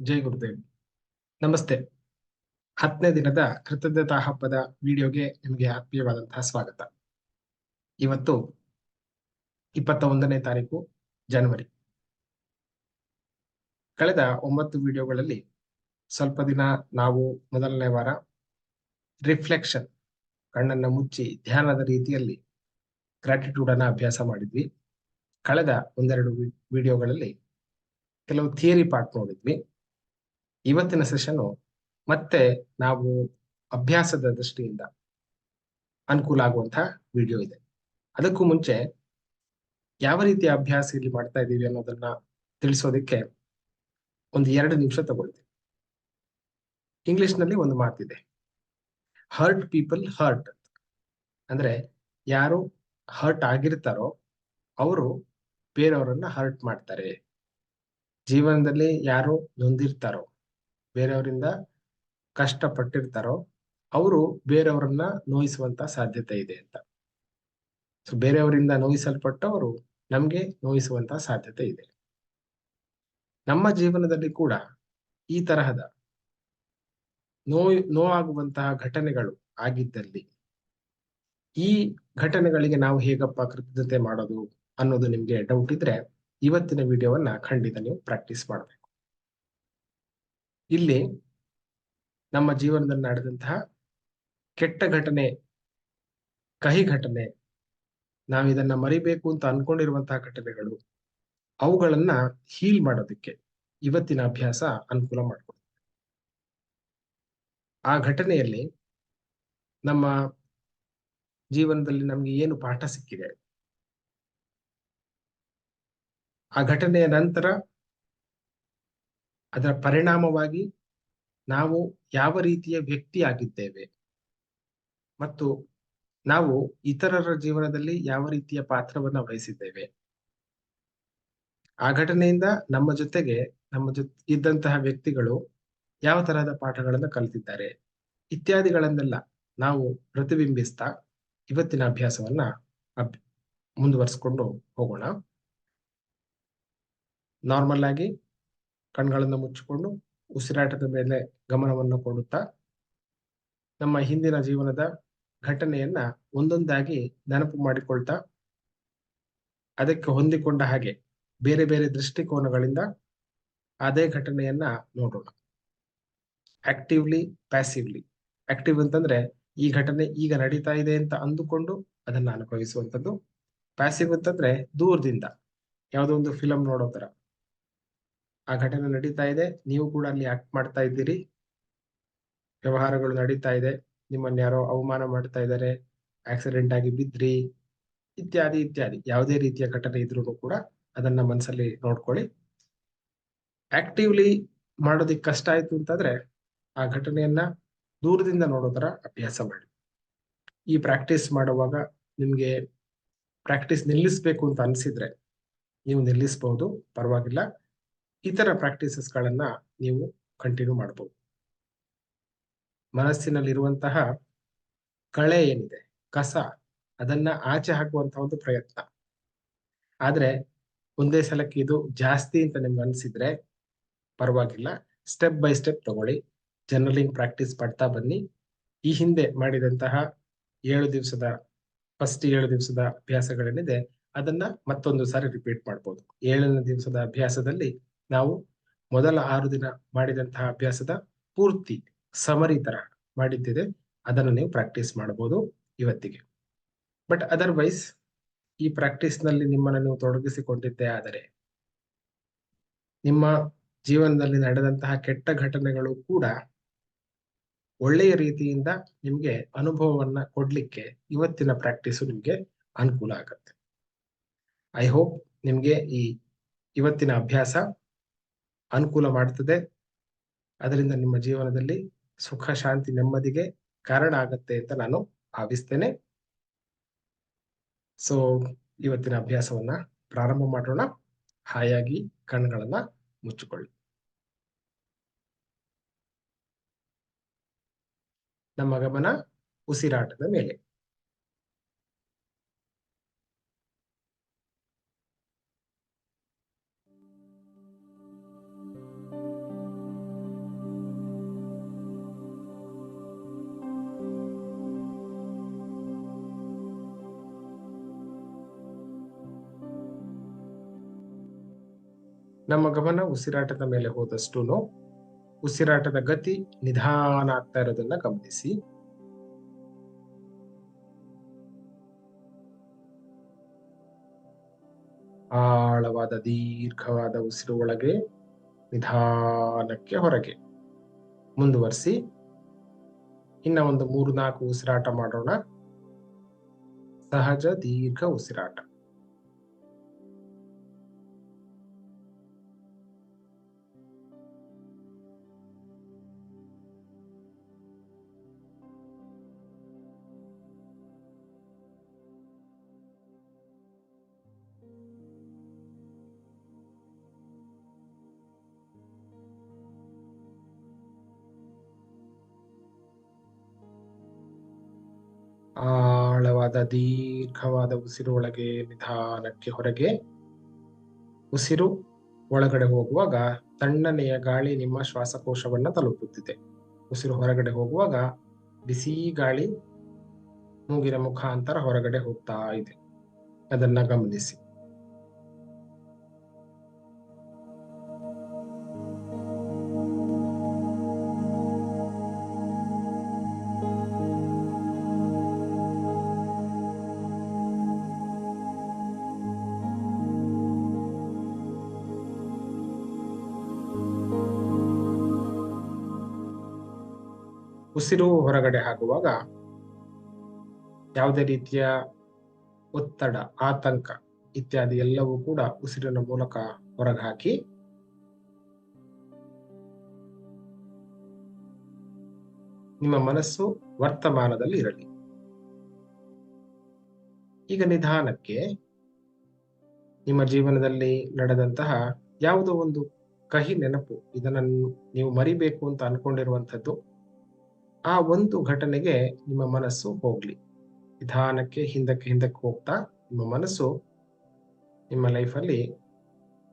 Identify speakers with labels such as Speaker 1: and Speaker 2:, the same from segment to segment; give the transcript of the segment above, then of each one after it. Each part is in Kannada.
Speaker 1: ಜೈ ಗುರುದೇವ್. ನಮಸ್ತೆ. ಹತ್ತನೇ ದಿನದ ಕೃತಜ್ಞತಾ ಹಬ್ಬದ ವಿಡಿಯೋಗೆ ನಿಮಗೆ ಆತ್ಮೀಯವಾದಂತಹ ಸ್ವಾಗತ. ಇವತ್ತು ಇಪ್ಪತ್ತ ಒಂದನೇ ತಾರೀಕು, ಜನವರಿ. ಕಳೆದ ಒಂಬತ್ತು ವಿಡಿಯೋಗಳಲ್ಲಿ ಸ್ವಲ್ಪ ದಿನ ನಾವು ಮೊದಲನೇ ವಾರ ರಿಫ್ಲೆಕ್ಷನ್, ಕಣ್ಣನ್ನ ಮುಚ್ಚಿ ಧ್ಯಾನದ ರೀತಿಯಲ್ಲಿ ಗ್ರಾಟಿಟ್ಯೂಡ್ ಅನ್ನ ಅಭ್ಯಾಸ ಮಾಡಿದ್ವಿ. ಕಳೆದ ಒಂದೆರಡು ವಿಡಿಯೋಗಳಲ್ಲಿ ಕೆಲವು ಥಿಯರಿ ಪಾರ್ಟ್ ನೋಡಿದ್ವಿ. ಇವತ್ತಿನ ಸೆಷನ್ ಮತ್ತೆ ನಾವು ಅಭ್ಯಾಸದ ದೃಷ್ಟಿಯಿಂದ ಅನುಕೂಲ ಆಗುವಂತಹ ವಿಡಿಯೋ ಇದೆ. ಅದಕ್ಕೂ ಮುಂಚೆ ಯಾವ ರೀತಿಯ ಅಭ್ಯಾಸ ಇಲ್ಲಿ ಮಾಡ್ತಾ ಇದ್ದೀವಿ ಅನ್ನೋದನ್ನ ತಿಳಿಸೋದಕ್ಕೆ ಒಂದು ಎರಡು ನಿಮಿಷ ತಗೊಳ್ತೀವಿ ಇಂಗ್ಲಿಷ್ನಲ್ಲಿ ಒಂದು ಮಾತಿದೆ. ಹರ್ಟ್ ಪೀಪಲ್ ಹರ್ಟ್ ಅಂದ್ರೆ ಯಾರು ಹರ್ಟ್ ಆಗಿರ್ತಾರೋ ಅವರು ಬೇರೆಯವರನ್ನ ಹರ್ಟ್ ಮಾಡ್ತಾರೆ. ಜೀವನದಲ್ಲಿ ಯಾರು ನೊಂದಿರ್ತಾರೋ ಬೇರೆಯವರಿಂದ ಕಷ್ಟಪಟ್ಟಿರ್ತಾರೋ, ಅವರು ಬೇರೆಯವರನ್ನ ನೋಯಿಸುವಂತ ಸಾಧ್ಯತೆ ಇದೆ ಅಂತ. ಸೊ ಬೇರೆಯವರಿಂದ ನೋಯಿಸಲ್ಪಟ್ಟವರು ನಮ್ಗೆ ನೋಯಿಸುವಂತ ಸಾಧ್ಯತೆ ಇದೆ. ನಮ್ಮ ಜೀವನದಲ್ಲಿ ಕೂಡ ಈ ತರಹದ ನೋಯ್, ನೋವಾಗುವಂತಹ ಘಟನೆಗಳು ಆಗಿದ್ದಲ್ಲಿ ಈ ಘಟನೆಗಳಿಗೆ ನಾವು ಹೇಗಪ್ಪ ಕೃತಜ್ಞತೆ ಮಾಡೋದು ಅನ್ನೋದು ನಿಮ್ಗೆ ಡೌಟ್ ಇದ್ರೆ ಇವತ್ತಿನ ವಿಡಿಯೋವನ್ನ ಖಂಡಿತ ನೀವು ಪ್ರಾಕ್ಟೀಸ್ ಮಾಡಬೇಕು. ಇಲ್ಲಿ ನಮ್ಮ ಜೀವನದಲ್ಲಿ ನಡೆದಂತಹ ಕೆಟ್ಟ ಘಟನೆ, ಕಹಿ ಘಟನೆ, ನಾವು ಇದನ್ನ ಮರಿಬೇಕು ಅಂತ ಅನ್ಕೊಂಡಿರುವಂತಹ ಘಟನೆಗಳು, ಅವುಗಳನ್ನ ಹೀಲ್ ಮಾಡೋದಕ್ಕೆ ಇವತ್ತಿನ ಅಭ್ಯಾಸ ಅನುಕೂಲ ಮಾಡಿಕೊಡುತ್ತೆ ಆ ಘಟನೆಯಲ್ಲಿ ನಮ್ಮ ಜೀವನದಲ್ಲಿ ನಮ್ಗೆ ಏನು ಪಾಠ ಸಿಕ್ಕಿದೆ? ಆ ಘಟನೆಯ ನಂತರ ಅದರ ಪರಿಣಾಮವಾಗಿ ನಾವು ಯಾವ ರೀತಿಯ ವ್ಯಕ್ತಿ ಆಗಿದ್ದೇವೆ ಮತ್ತು ನಾವು ಇತರರ ಜೀವನದಲ್ಲಿ ಯಾವ ರೀತಿಯ ಪಾತ್ರವನ್ನ ವಹಿಸಿದ್ದೇವೆ? ಆ ಘಟನೆಯಿಂದ ನಮ್ಮ ಜೊತೆಗೆ ನಮ್ಮ ಜೊತೆ ಇದ್ದಂತಹ ವ್ಯಕ್ತಿಗಳು ಯಾವ ತರಹದ ಪಾಠಗಳನ್ನು ಕಲಿತಿದ್ದಾರೆ? ಇತ್ಯಾದಿಗಳನ್ನೆಲ್ಲ ನಾವು ಪ್ರತಿಬಿಂಬಿಸ್ತಾ ಇವತ್ತಿನ ಅಭ್ಯಾಸವನ್ನ ಮುಂದುವರ್ಸ್ಕೊಂಡು ಮುಂದುವರಿಸ್ಕೊಂಡು ಹೋಗೋಣ. ನಾರ್ಮಲ್ ಆಗಿ ಕಣ್ಗಳನ್ನು ಮುಚ್ಚಿಕೊಂಡು ಉಸಿರಾಟದ ಮೇಲೆ ಗಮನವನ್ನು ಕೊಡುತ್ತಾ ನಮ್ಮ ಹಿಂದಿನ ಜೀವನದ ಘಟನೆಯನ್ನ ಒಂದೊಂದಾಗಿ ನೆನಪು ಮಾಡಿಕೊಳ್ತಾ ಅದಕ್ಕೆ ಹೊಂದಿಕೊಂಡ ಹಾಗೆ ಬೇರೆ ಬೇರೆ ದೃಷ್ಟಿಕೋನಗಳಿಂದ ಅದೇ ಘಟನೆಯನ್ನ ನೋಡೋಣ. Actively, passively. ಆಕ್ಟಿವ್ ಅಂತಂದ್ರೆ ಈ ಘಟನೆ ಈಗ ನಡೀತಾ ಇದೆ ಅಂತ ಅಂದುಕೊಂಡು ಅದನ್ನ ಅನುಭವಿಸುವಂಥದ್ದು. ಪ್ಯಾಸಿವ್ ಅಂತಂದ್ರೆ ದೂರದಿಂದ. ಯಾವುದೋ ಒಂದು ಫಿಲಂ ನೋಡೋ ತರ. ಆ ಘಟನೆ ನಡೀತಾ ಇದೆ. ನೀವು ಕೂಡ ಅಲ್ಲಿ ಆಕ್ಟ್ ಮಾಡ್ತಾ ಇದ್ದೀರಿ. ವ್ಯವಹಾರಗಳು ನಡೀತಾ ಇದೆ. ನಿಮ್ಮನ್ನ ಯಾರೋ ಅವಮಾನ ಮಾಡ್ತಾ ಇದ್ದಾರೆ. ಆಕ್ಸಿಡೆಂಟ್ ಆಗಿ ಬಿದ್ರಿ ಇತ್ಯಾದಿ ಇತ್ಯಾದಿ. ಯಾವುದೇ ರೀತಿಯ ಘಟನೆ ಇದ್ರೂ ಕೂಡ ಅದನ್ನ ಮನಸ್ಸಲ್ಲಿ ನೋಡ್ಕೊಳ್ಳಿ. ಆಕ್ಟಿವ್ಲಿ ಮಾಡೋದಿಕ್ ಕಷ್ಟ ಆಯ್ತು ಅಂತಂದ್ರೆ ಆ ಘಟನೆಯನ್ನ ದೂರದಿಂದ ನೋಡೋದರ ಅಭ್ಯಾಸ ಮಾಡಿ. ಈ ಪ್ರಾಕ್ಟೀಸ್ ಮಾಡುವಾಗ ನಿಮ್ಗೆ ಪ್ರಾಕ್ಟೀಸ್ ನಿಲ್ಲಿಸ್ಬೇಕು ಅಂತ ಅನ್ಸಿದ್ರೆ ನೀವು ನಿಲ್ಲಿಸಬಹುದು ಪರವಾಗಿಲ್ಲ. ಇತರ ಪ್ರಾಕ್ಟೀಸಸ್ಗಳನ್ನ ನೀವು ಕಂಟಿನ್ಯೂ ಮಾಡಬಹುದು ಮನಸ್ಸಿನಲ್ಲಿರುವಂತಹ ಕಳೆ ಏನಿದೆ, ಕಸ, ಅದನ್ನ ಆಚೆ ಹಾಕುವಂತಹ ಒಂದು ಪ್ರಯತ್ನ. ಆದ್ರೆ ಒಂದೇ ಸಲಕ್ಕೆ ಇದು ಜಾಸ್ತಿ ಅಂತ ನಿಮ್ಗೆ ಅನ್ಸಿದ್ರೆ ಪರವಾಗಿಲ್ಲ. ಸ್ಟೆಪ್ ಬೈ ಸ್ಟೆಪ್ ತಗೊಳ್ಳಿ. ಜರ್ನಲಿಂಗ್ ಪ್ರಾಕ್ಟೀಸ್ ಪಡ್ತಾ ಬನ್ನಿ. ಈ ಹಿಂದೆ ಮಾಡಿದಂತಹ ಏಳು ದಿವಸದ ಫಸ್ಟ್ ಏಳು ದಿವಸದ ಅಭ್ಯಾಸಗಳೇನಿದೆ, ಅದನ್ನ ಮತ್ತೊಂದು ಸಾರಿ ರಿಪೀಟ್ ಮಾಡ್ಬೋದು. ಏಳನೇ ದಿವಸದ ಅಭ್ಯಾಸದಲ್ಲಿ ನಾವು ಮೊದಲ ಆರು ದಿನ ಮಾಡಿದಂತಹ ಅಭ್ಯಾಸದ ಪೂರ್ತಿ ಸಮರಿ ತರ ಮಾಡಿದ್ದಿದೆ ಅದನ್ನು ನೀವು ಪ್ರಾಕ್ಟೀಸ್ ಮಾಡಬಹುದು ಇವತ್ತಿಗೆ. ಬಟ್ ಅದರ್ವೈಸ್ ಈ ಪ್ರಾಕ್ಟೀಸ್ನಲ್ಲಿ ನಿಮ್ಮನ್ನು ನೀವು ತೊಡಗಿಸಿಕೊಂಡಿದ್ದೇ ಆದರೆ, ನಿಮ್ಮ ಜೀವನದಲ್ಲಿ ನಡೆದಂತಹ ಕೆಟ್ಟ ಘಟನೆಗಳು ಕೂಡ ಒಳ್ಳೆಯ ರೀತಿಯಿಂದ ನಿಮಗೆ ಅನುಭವವನ್ನ ಕೊಡ್ಲಿಕ್ಕೆ ಇವತ್ತಿನ ಪ್ರಾಕ್ಟೀಸು ನಿಮ್ಗೆ ಅನುಕೂಲ ಆಗತ್ತೆ. ಐ ಹೋಪ್ ನಿಮ್ಗೆ ಈ ಇವತ್ತಿನ ಅಭ್ಯಾಸ ಅನುಕೂಲ ಮಾಡ್ತದೆ. ಅದರಿಂದ ನಿಮ್ಮ ಜೀವನದಲ್ಲಿ ಸುಖ, ಶಾಂತಿ, ನೆಮ್ಮದಿಗೆ ಕಾರಣ ಆಗತ್ತೆ ಅಂತ ನಾನು ಭಾವಿಸ್ತೇನೆ. ಸೊ ಇವತ್ತಿನ ಅಭ್ಯಾಸವನ್ನ ಪ್ರಾರಂಭ ಮಾಡೋಣ. ಹಾಯಾಗಿ ಕಣ್ಗಳನ್ನ ಮುಚ್ಚಿಕೊಳ್ಳಿ. ನಮ್ಮ ಗಮನ ಉಸಿರಾಟದ ಮೇಲೆ. ನಮ್ಮ ಗಮನ ಉಸಿರಾಟದ ಮೇಲೆ ಹೋದಷ್ಟು ಉಸಿರಾಟದ ಗತಿ ನಿಧಾನ ಆಗ್ತಾ ಇರೋದನ್ನ ಗಮನಿಸಿ. ಆಳವಾದ, ದೀರ್ಘವಾದ ಉಸಿರು ಒಳಗೆ, ನಿಧಾನಕ್ಕೆ ಹೊರಗೆ ಮುಂದುವರಿಸಿ, ಇನ್ನ ಒಂದು ಮೂರು ನಾಲ್ಕು ಉಸಿರಾಟ ಮಾಡೋಣ. ಸಹಜ, ದೀರ್ಘ ಉಸಿರಾಟ. ಆಳವಾದ, ದೀರ್ಘವಾದ ಉಸಿರು ಒಳಗೆ ನಿಧಾನಕ್ಕೆ ಹೊರಗೆ ಉಸಿರು ಒಳಗಡೆ ಹೋಗುವಾಗ ತಣ್ಣನೆಯ ಗಾಳಿ ನಿಮ್ಮ ಶ್ವಾಸಕೋಶವನ್ನ ತಲುಪುತ್ತಿದೆ. ಉಸಿರು ಹೊರಗಡೆ ಹೋಗುವಾಗ ಬಿಸಿ ಗಾಳಿ ಮೂಗಿನ ಮುಖಾಂತರ ಹೊರಗಡೆ ಹೋಗ್ತಾ ಇದೆ. ಅದನ್ನ ಗಮನಿಸಿ. ಉಸಿರು ಹೊರಗಡೆ ಹಾಕುವಾಗ ಯಾವುದೇ ರೀತಿಯ ಒತ್ತಡ, ಆತಂಕ ಇತ್ಯಾದಿ ಎಲ್ಲವೂ ಕೂಡ ಉಸಿರಿನ ಮೂಲಕ ಹೊರಗೆ ಹಾಕಿ ನಿಮ್ಮ ಮನಸ್ಸು ವರ್ತಮಾನದಲ್ಲಿ ಇರಲಿ. ಈಗ ನಿಧಾನಕ್ಕೆ ನಿಮ್ಮ ಜೀವನದಲ್ಲಿ ನಡೆದಂತಹ ಯಾವುದೋ ಒಂದು ಕಹಿ ನೆನಪು ಇದನ್ನು ನೀವು ಮರಿಬೇಕು ಅಂತ ಅನ್ಕೊಂಡಿರುವಂಥದ್ದು ಆ ಒಂದು ಘಟನೆಗೆ ನಿಮ್ಮ ಮನಸ್ಸು ಹೋಗ್ಲಿ. ನಿಧಾನಕ್ಕೆ ಹಿಂದಕ್ಕೆ ಹಿಂದಕ್ಕೆ ಹೋಗ್ತಾ ನಿಮ್ಮ ಮನಸ್ಸು ನಿಮ್ಮ ಲೈಫಲ್ಲಿ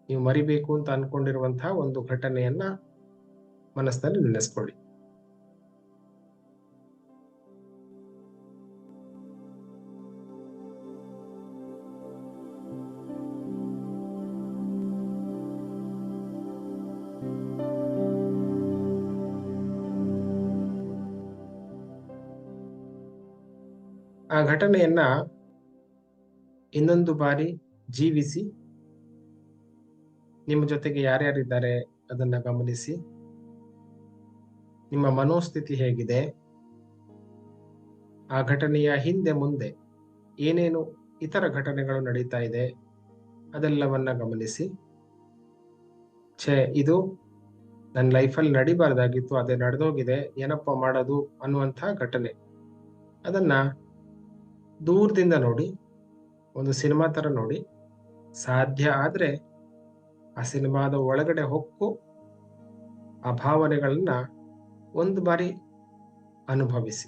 Speaker 1: ನೀವು ಮರಿಬೇಕು ಅಂತ ಅನ್ಕೊಂಡಿರುವಂತಹ ಒಂದು ಘಟನೆಯನ್ನ ಮನಸ್ಸಿನಲ್ಲಿ ನೆನೆಸ್ಕೊಳ್ಳಿ. ಆ ಘಟನೆಯನ್ನ ಇನ್ನೊಂದು ಬಾರಿ ಜೀವಿಸಿ, ನಿಮ್ಮ ಜೊತೆಗೆ ಯಾರ್ಯಾರಿದ್ದಾರೆ ಅದನ್ನ ಗಮನಿಸಿ. ನಿಮ್ಮ ಮನೋಸ್ಥಿತಿ ಹೇಗಿದೆ? ಆ ಘಟನೆಯ ಹಿಂದೆ ಮುಂದೆ ಏನೇನು ಇತರ ಘಟನೆಗಳು ನಡೀತಾ ಇದೆ ಅದೆಲ್ಲವನ್ನ ಗಮನಿಸಿ. ಛೇ, ಇದು ನನ್ನ ಲೈಫಲ್ಲಿ ನಡಿಬಾರ್ದಾಗಿತ್ತು, ಅದೇ ನಡೆದೋಗಿದೆ, ಏನಪ್ಪ ಮಾಡೋದು ಅನ್ನುವಂಥ ಘಟನೆ. ಅದನ್ನ ದೂರದಿಂದ ನೋಡಿ, ಒಂದು ಸಿನಿಮಾ ತರ ನೋಡಿ. ಸಾಧ್ಯ ಆದರೆ ಆ ಸಿನಿಮಾದ ಒಳಗಡೆ ಹೊಕ್ಕು, ಆ ಭಾವನೆಗಳನ್ನು ಒಂದು ಬಾರಿ ಅನುಭವಿಸಿ.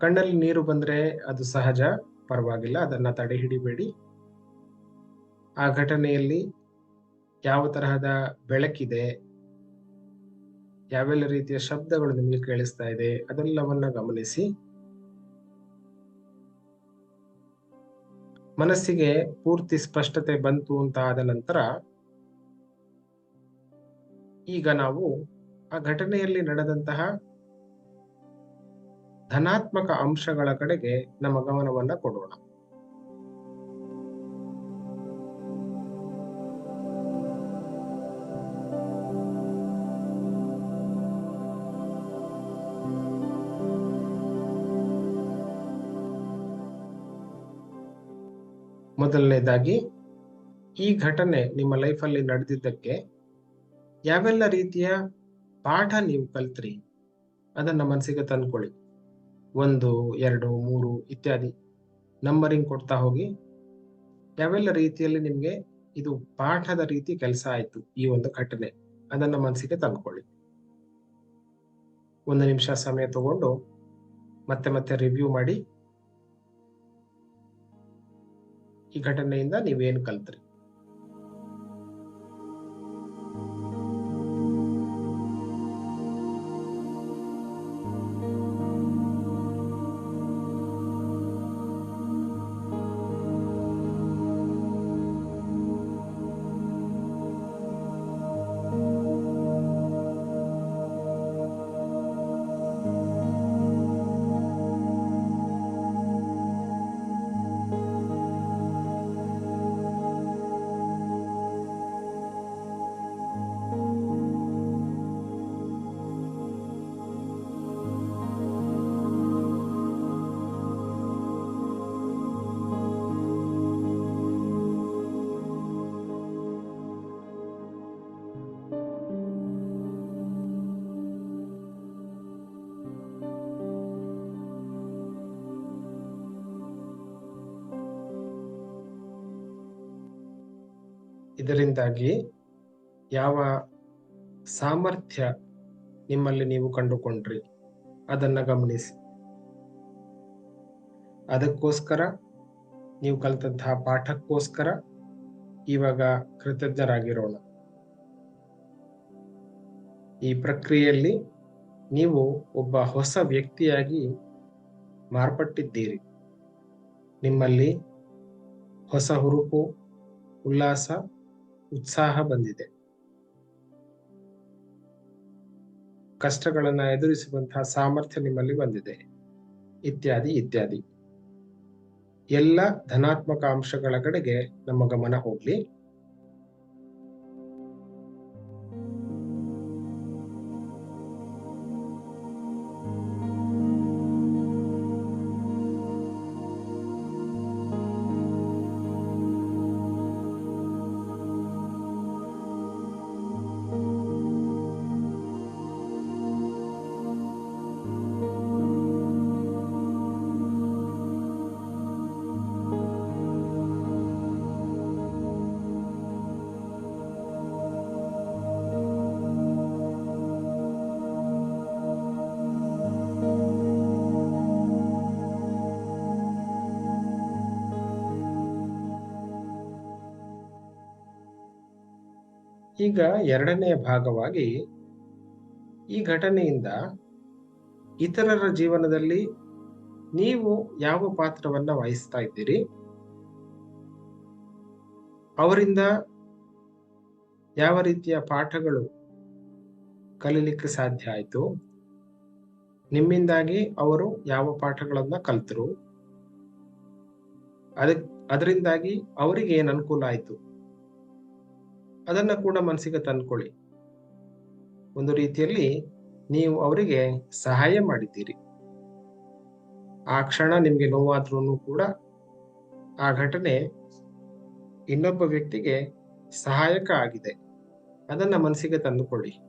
Speaker 1: ಕಣ್ಣಲ್ಲಿ ನೀರು ಬಂದ್ರೆ ಅದು ಸಹಜ, ಪರವಾಗಿಲ್ಲ, ಅದನ್ನ ತಡೆ ಹಿಡಿಬೇಡಿ ಆ ಘಟನೆಯಲ್ಲಿ ಯಾವ ತರಹದ ಬೆಳಕಿದೆ? ಯಾವೆಲ್ಲ ರೀತಿಯ ಶಬ್ದಗಳು ನಿಮಗೆ ಕೇಳಿಸ್ತಾ ಇದೆ? ಅದೆಲ್ಲವನ್ನ ಗಮನಿಸಿ. ಮನಸ್ಸಿಗೆ ಪೂರ್ತಿ ಸ್ಪಷ್ಟತೆ ಬಂತು ಅಂತ ಆದ ನಂತರ ಈಗ ನಾವು ಆ ಘಟನೆಯಲ್ಲಿ ನಡೆದಂತಹ ಧನಾತ್ಮಕ ಅಂಶಗಳ ಕಡೆಗೆ ನಮ್ಮ ಗಮನವನ್ನ ಕೊಡೋಣ. ಮೊದಲನೇದಾಗಿ, ಈ ಘಟನೆ ನಿಮ್ಮ ಲೈಫಲ್ಲಿ ನಡೆದಿದ್ದಕ್ಕೆ ಯಾವೆಲ್ಲ ರೀತಿಯ ಪಾಠ ನೀವು ಕಲ್ತ್ರಿ, ಅದನ್ನ ಮನಸ್ಸಿಗೆ ತಂದ್ಕೊಳ್ಳಿ. ಒಂದು, ಎರಡು, ಮೂರು ಇತ್ಯಾದಿ ನಂಬರಿಂಗ್ ಕೊಡ್ತಾ ಹೋಗಿ, ಯಾವೆಲ್ಲ ರೀತಿಯಲ್ಲಿ ನಿಮಗೆ ಇದು ಪಾಠದ ರೀತಿ ಕೆಲಸ ಆಯಿತು ಈ ಒಂದು ಘಟನೆ, ಅದನ್ನ ಮನಸ್ಸಿಗೆ ತಂದ್ಕೊಳ್ಳಿ. ಒಂದು ನಿಮಿಷ ಸಮಯ ತಗೊಂಡು ಮತ್ತೆ ಮತ್ತೆ ರಿವ್ಯೂ ಮಾಡಿ ಈ ಘಟನೆಯಿಂದ ನೀವೇನು ಕಲ್ತ್ರಿ? ಇದರಿಂದಾಗಿ ಯಾವ ಸಾಮರ್ಥ್ಯ ನಿಮ್ಮಲ್ಲಿ ನೀವು ಕಂಡುಕೊಂಡ್ರಿ, ಅದನ್ನ ಗಮನಿಸಿ. ಅದಕ್ಕೋಸ್ಕರ ನೀವು ಕಲಿತಂತಹ ಪಾಠಕ್ಕೋಸ್ಕರ ಇವಾಗ ಕೃತಜ್ಞರಾಗಿರೋಣ. ಈ ಪ್ರಕ್ರಿಯೆಯಲ್ಲಿ ನೀವು ಒಬ್ಬ ಹೊಸ ವ್ಯಕ್ತಿಯಾಗಿ ಮಾರ್ಪಟ್ಟಿದ್ದೀರಿ. ನಿಮ್ಮಲ್ಲಿ ಹೊಸ ಹುರುಪು, ಉಲ್ಲಾಸ ಉತ್ಸಾಹ ಬಂದಿದೆ. ಕಷ್ಟಗಳನ್ನ ಎದುರಿಸುವಂತಹ ಸಾಮರ್ಥ್ಯ ನಿಮ್ಮಲ್ಲಿ ಬಂದಿದೆ. ಇತ್ಯಾದಿ ಇತ್ಯಾದಿ. ಎಲ್ಲ ಧನಾತ್ಮಕ ಅಂಶಗಳ ಕಡೆಗೆ ನಮ್ಮ ಗಮನ ಹೋಗ್ಲಿ. ಈಗ ಎರಡನೆಯ ಭಾಗವಾಗಿ ಈ ಘಟನೆಯಿಂದ ಇತರರ ಜೀವನದಲ್ಲಿ ನೀವು ಯಾವ ಪಾತ್ರವನ್ನ ವಹಿಸ್ತಾ ಇದ್ದೀರಿ? ಅವರಿಂದ ಯಾವ ರೀತಿಯ ಪಾಠಗಳು ಕಲೀಲಿಕ್ಕೆ ಸಾಧ್ಯ ಆಯಿತು? ನಿಮ್ಮಿಂದಾಗಿ ಅವರು ಯಾವ ಪಾಠಗಳನ್ನ ಕಲ್ತರು? ಅದ ಅದರಿಂದಾಗಿ ಅವರಿಗೆ ಏನು ಅನುಕೂಲ ಆಯ್ತು? ಅದನ್ನ ಕೂಡ ಮನಸ್ಸಿಗೆ ತಂದ್ಕೊಳ್ಳಿ. ಒಂದು ರೀತಿಯಲ್ಲಿ ನೀವು ಅವರಿಗೆ ಸಹಾಯ ಮಾಡಿದ್ದೀರಿ. ಆ ಕ್ಷಣ ನಿಮಗೆ ನೋವಾದ್ರೂ ಕೂಡ ಆ ಘಟನೆ ಇನ್ನೊಬ್ಬ ವ್ಯಕ್ತಿಗೆ ಸಹಾಯಕ ಆಗಿದೆ. ಅದನ್ನ ಮನಸ್ಸಿಗೆ ತಂದುಕೊಳ್ಳಿ.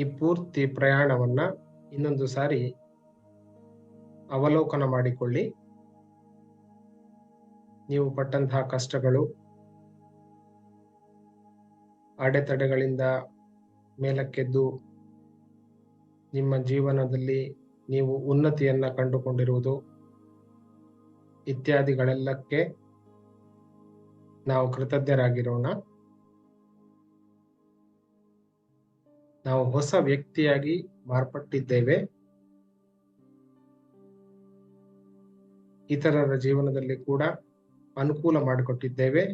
Speaker 1: ಈ ಪೂರ್ತಿ ಪ್ರಯಾಣವನ್ನ ಇನ್ನೊಂದು ಸಾರಿ ಅವಲೋಕನ ಮಾಡಿಕೊಳ್ಳಿ. ನೀವು ಪಟ್ಟಂತಹ ಕಷ್ಟಗಳು, ಅಡೆತಡೆಗಳಿಂದ ಮೇಲಕ್ಕೆದ್ದು ನಿಮ್ಮ ಜೀವನದಲ್ಲಿ ನೀವು ಉನ್ನತಿಯನ್ನ ಕಂಡುಕೊಂಡಿರುವುದು ಇತ್ಯಾದಿಗಳೆಲ್ಲಕ್ಕೆ ನಾವು ಕೃತಜ್ಞರಾಗಿರೋಣ. ನಾವು ಹೊಸ ವ್ಯಕ್ತಿಯಾಗಿ ಮಾರ್ಪಟ್ಟಿದ್ದೇವೆ. ಇತರರ ಜೀವನದಲ್ಲಿ ಕೂಡ ಅನುಕೂಲ ಮಾಡಿಕೊಟ್ಟಿದ್ದೇವೆ.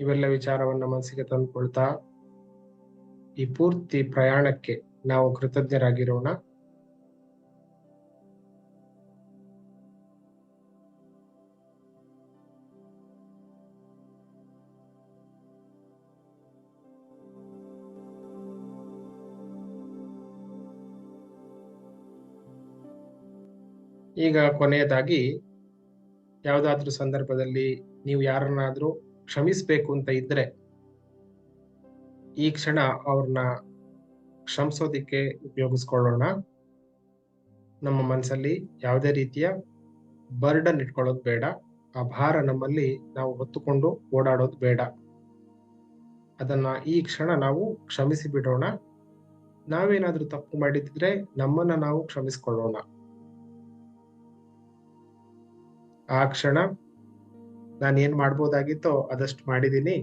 Speaker 1: ಇವೆಲ್ಲ ವಿಚಾರವನ್ನ ಮನಸ್ಸಿಗೆ ತಂದುಕೊಳ್ತಾ, ಈ ಪೂರ್ತಿ ಪ್ರಯಾಣಕ್ಕೆ ನಾವು ಕೃತಜ್ಞರಾಗಿರೋಣ. ಈಗ ಕೊನೆಯದಾಗಿ ಯಾವುದಾದ್ರೂ ಸಂದರ್ಭದಲ್ಲಿ ನೀವು ಯಾರನ್ನಾದರೂ ಕ್ಷಮಿಸಬೇಕು ಅಂತ ಇದ್ರೆ ಈ ಕ್ಷಣ ಅವ್ರನ್ನ ಕ್ಷಮಿಸೋದಿಕ್ಕೆ ಉಪಯೋಗಿಸ್ಕೊಳ್ಳೋಣ. ನಮ್ಮ ಮನಸ್ಸಲ್ಲಿ ಯಾವುದೇ ರೀತಿಯ ಬರ್ಡನ್ ಇಟ್ಕೊಳ್ಳೋದು ಬೇಡ. ಆ ಭಾರ ನಮ್ಮಲ್ಲಿ ನಾವು ಹೊತ್ತುಕೊಂಡು ಓಡಾಡೋದು ಬೇಡ. ಅದನ್ನ ಈ ಕ್ಷಣ ನಾವು ಕ್ಷಮಿಸಿ ಬಿಡೋಣ ನಾವೇನಾದ್ರೂ ತಪ್ಪು ಮಾಡಿದ್ರೆ ನಮ್ಮನ್ನ ನಾವು ಕ್ಷಮಿಸ್ಕೊಳ್ಳೋಣ. ಆ ಕ್ಷಣ ನಾನು ಏನು ಮಾಡ್ಬೋದಾಗಿತ್ತೋ ಅದಷ್ಟು ಮಾಡಿದ್ದೀನಿ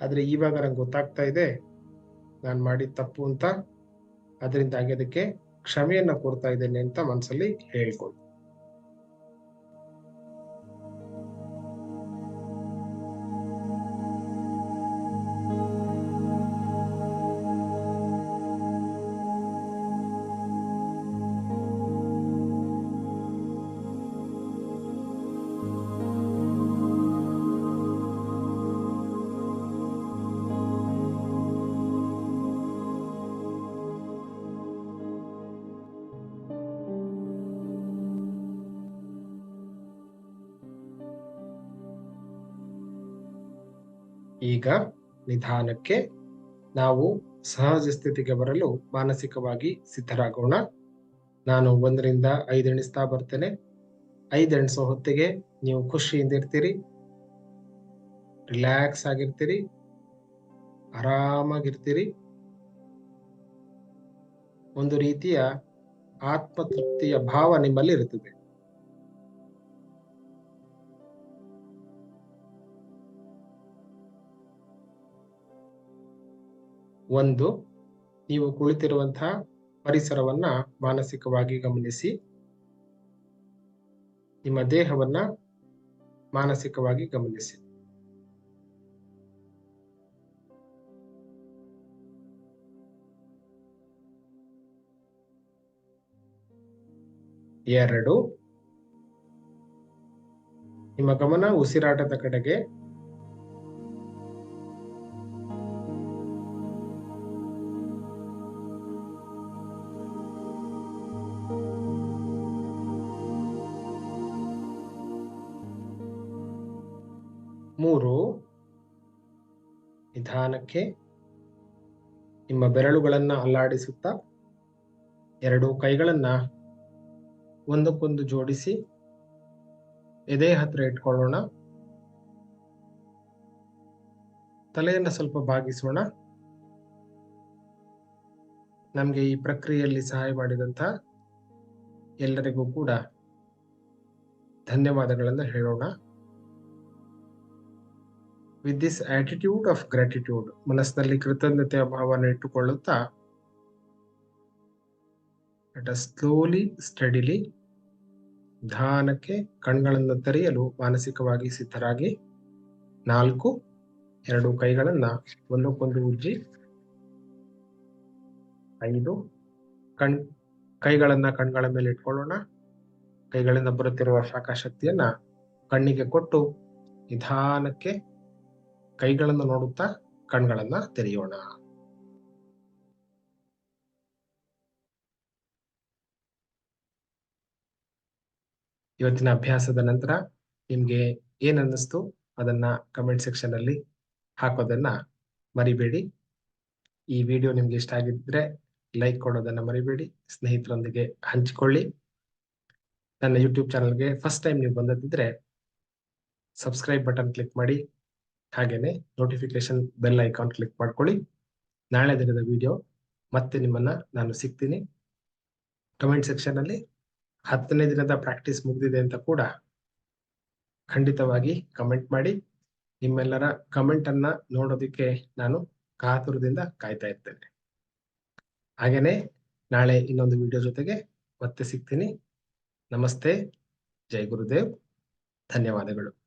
Speaker 1: ಆದರೆ ಇವಾಗ ನಂಗೆ ಗೊತ್ತಾಗ್ತಾ ಇದೆ ನಾನು ಮಾಡಿದ ತಪ್ಪು ಅಂತ. ಅದರಿಂದಾಗಿ ಅದಕ್ಕೆ ಕ್ಷಮೆಯನ್ನ ಕೋರ್ತಾ ಇದ್ದೇನೆ ಅಂತ ಮನಸ್ಸಲ್ಲಿ ಹೇಳ್ಕೊಳ್ಳಿ ಈಗ ನಿಧಾನಕ್ಕೆ ನಾವು ಸಹಜ ಸ್ಥಿತಿಗೆ ಬರಲು ಮಾನಸಿಕವಾಗಿ ಸಿದ್ಧರಾಗೋಣ. ನಾನು ಒಂದರಿಂದ ಐದು ಎಣಿಸ್ತಾ ಬರ್ತೇನೆ. ಐದು ಎಣಿಸೋ ಹೊತ್ತಿಗೆ ನೀವು ಖುಷಿಯಿಂದ ಇರ್ತೀರಿ. ರಿಲ್ಯಾಕ್ಸ್ ಆಗಿರ್ತೀರಿ. ಆರಾಮಾಗಿರ್ತೀರಿ. ಒಂದು ರೀತಿಯ ಆತ್ಮತೃಪ್ತಿಯ ಭಾವ ನಿಮ್ಮಲ್ಲಿ ಇರುತ್ತದೆ. ಒಂದು, ನೀವು ಕುಳಿತಿರುವಂತಹ ಪರಿಸರವನ್ನ ಮಾನಸಿಕವಾಗಿ ಗಮನಿಸಿ. ನಿಮ್ಮ ದೇಹವನ್ನ ಮಾನಸಿಕವಾಗಿ ಗಮನಿಸಿ. ಎರಡು, ನಿಮ್ಮ ಗಮನ ಉಸಿರಾಟದ ಕಡೆಗೆ. ನಿಧಾನಕ್ಕೆ ನಿಮ್ಮ ಬೆರಳುಗಳನ್ನ ಅಲ್ಲಾಡಿಸುತ್ತಾ ಎರಡು ಕೈಗಳನ್ನ ಒಂದಕ್ಕೊಂದು ಜೋಡಿಸಿ ಎದೆ ಹತ್ರ ಇಟ್ಕೊಳ್ಳೋಣ. ತಲೆಯನ್ನು ಸ್ವಲ್ಪ ಬಾಗಿಸೋಣ. ನಮಗೆ ಈ ಪ್ರಕ್ರಿಯೆಯಲ್ಲಿ ಸಹಾಯ ಮಾಡಿದಂತ ಎಲ್ಲರಿಗೂ ಕೂಡ ಧನ್ಯವಾದಗಳನ್ನು ಹೇಳೋಣ. With this attitude of gratitude ಮನಸ್ಸಿನಲ್ಲಿ ಕೃತಜ್ಞತೆಯ ಭಾವನೆ ಇಟ್ಟುಕೊಳ್ಳುತ್ತಾ ಸ್ಲೋಲಿ ಸ್ಟಡಿಲಿ ನಿಧಾನಕ್ಕೆ ಕಣ್ಗಳನ್ನು ತೆರೆಯಲು ಮಾನಸಿಕವಾಗಿ ಸಿದ್ಧರಾಗಿ, ನಾಲ್ಕು, ಎರಡು ಕೈಗಳನ್ನ ಒಂದಕ್ಕೊಂದು ಉಜ್ಜಿ, ಐದು, ಕಣ್, ಕೈಗಳನ್ನು ಕಣ್ಗಳ ಮೇಲೆ ಇಟ್ಕೊಳ್ಳೋಣ. ಕೈಗಳಿಂದ ಬರುತ್ತಿರುವ ಶಾಖ ಕಣ್ಣಿಗೆ ಕೊಟ್ಟು ನಿಧಾನಕ್ಕೆ ಕೈಗಳನ್ನು ನೋಡುತ್ತಾ ಕಣ್ಗಳನ್ನ ತೆರೆಯೋಣ. ಇವತ್ತಿನ ಅಭ್ಯಾಸದ ನಂತರ ನಿಮ್ಗೆ ಏನ್ ಅನ್ನಿಸ್ತು ಅದನ್ನ ಕಮೆಂಟ್ ಸೆಕ್ಷನ್ ಅಲ್ಲಿ ಹಾಕೋದನ್ನ ಮರಿಬೇಡಿ. ಈ ವಿಡಿಯೋ ನಿಮ್ಗೆ ಇಷ್ಟ ಆಗಿದ್ರೆ ಲೈಕ್ ಕೊಡೋದನ್ನ ಮರಿಬೇಡಿ. ಸ್ನೇಹಿತರೊಂದಿಗೆ ಹಂಚಿಕೊಳ್ಳಿ. ನನ್ನ ಯೂಟ್ಯೂಬ್ ಚಾನಲ್ಗೆ ಫಸ್ಟ್ ಟೈಮ್ ನೀವು ಬಂದಿದ್ರೆ ಸಬ್ಸ್ಕ್ರೈಬ್ ಬಟನ್ ಕ್ಲಿಕ್ ಮಾಡಿ. ಹಾಗೇನೆ ನೋಟಿಫಿಕೇಶನ್ ಬೆಲ್ ಐಕಾನ್ ಕ್ಲಿಕ್ ಮಾಡ್ಕೊಳ್ಳಿ. ನಾಳೆ ದಿನದ ವಿಡಿಯೋ ಮತ್ತೆ ನಿಮ್ಮನ್ನ ನಾನು ಸಿಗ್ತೀನಿ. ಕಮೆಂಟ್ ಸೆಕ್ಷನ್ ಅಲ್ಲಿ ಹತ್ತನೇ ದಿನದ ಪ್ರಾಕ್ಟೀಸ್ ಮುಗಿದಿದೆ ಅಂತ ಕೂಡ ಖಂಡಿತವಾಗಿ ಕಮೆಂಟ್ ಮಾಡಿ. ನಿಮ್ಮೆಲ್ಲರ ಕಮೆಂಟ್ ಅನ್ನ ನೋಡೋದಕ್ಕೆ ನಾನು ಕಾತುರದಿಂದ ಕಾಯ್ತಾ ಇರ್ತೇನೆ. ಹಾಗೇನೆ ನಾಳೆ ಇನ್ನೊಂದು ವಿಡಿಯೋ ಜೊತೆಗೆ ಮತ್ತೆ ಸಿಗ್ತೀನಿ. ನಮಸ್ತೆ. ಜೈ ಗುರುದೇವ್. ಧನ್ಯವಾದಗಳು.